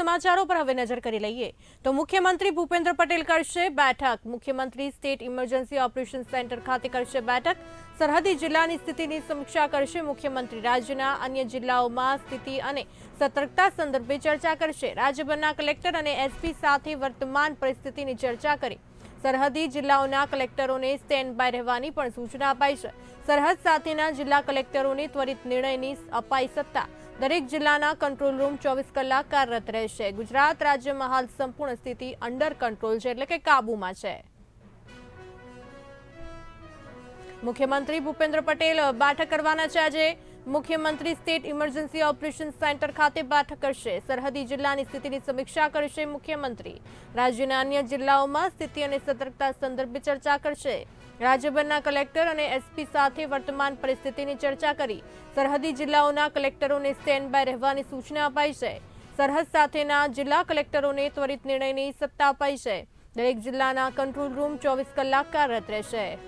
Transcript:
સમાચારો પર હવે નજર કરી લઈએ. તો મુખ્યમંત્રી ભૂપેન્દ્ર પટેલ કરશે બેઠક. મુખ્યમંત્રી સ્ટેટ ઇમરજન્સી ઓપરેશન સેન્ટર ખાતે કરશે બેઠક. સરહદી જિલ્લાની સ્થિતિની સમીક્ષા કરશે મુખ્યમંત્રી. રાજ્યના અન્ય જિલ્લાઓમાં સ્થિતિ અને સતર્કતા સંદર્ભે ચર્ચા કરશે. રાજ્યભરના કલેક્ટર અને એસપી સાથે વર્તમાન પરિસ્થિતિની ચર્ચા કરી સરહદી જિલ્લાઓના કલેક્ટરોને સ્ટેન્ડ બાય રહેવાની પણ સૂચના અપાઈ છે. સરહદ સાથેના જિલ્લા કલેક્ટરોને ત્વરિત નિર્ણયની અપાઈ સત્તા. દરેક જિલ્લાના કંટ્રોલ રૂમ ચોવીસ કલાક કાર્યરત રહેશે. ગુજરાત રાજ્યમાં હાલ સંપૂર્ણ સ્થિતિ અંડર કંટ્રોલ છે એટલે કે કાબૂમાં છે. મુખ્યમંત્રી ભૂપેન્દ્ર પટેલ બેઠક કરવાના છે આજે. મુખ્યમંત્રી સ્ટેટ ઇમરજન્સી ઓપરેશન સેન્ટર ખાતે બેઠક કરશે. સરહદી જિલ્લાની સ્થિતિની સમીક્ષા કરશે મુખ્યમંત્રી. રાજ્યના અન્ય જિલ્લાઓમાં સ્થિતિ અને સતર્કતા સંદર્ભે ચર્ચા કરશે. રાજ્યભરના કલેક્ટર અને એસપી સાથે વર્તમાન પરિસ્થિતિની ચર્ચા કરી. સરહદી જિલ્લાઓના કલેક્ટરોને સ્ટેન્ડ બાય રહેવાની સૂચના અપાઈ છે. સરહદ સાથેના જિલ્લા કલેક્ટરોને ત્વરિત નિર્ણયની સત્તા અપાઈ છે. દરેક જિલ્લાના કંટ્રોલ રૂમ ચોવીસ કલાક કાર્યરત રહેશે.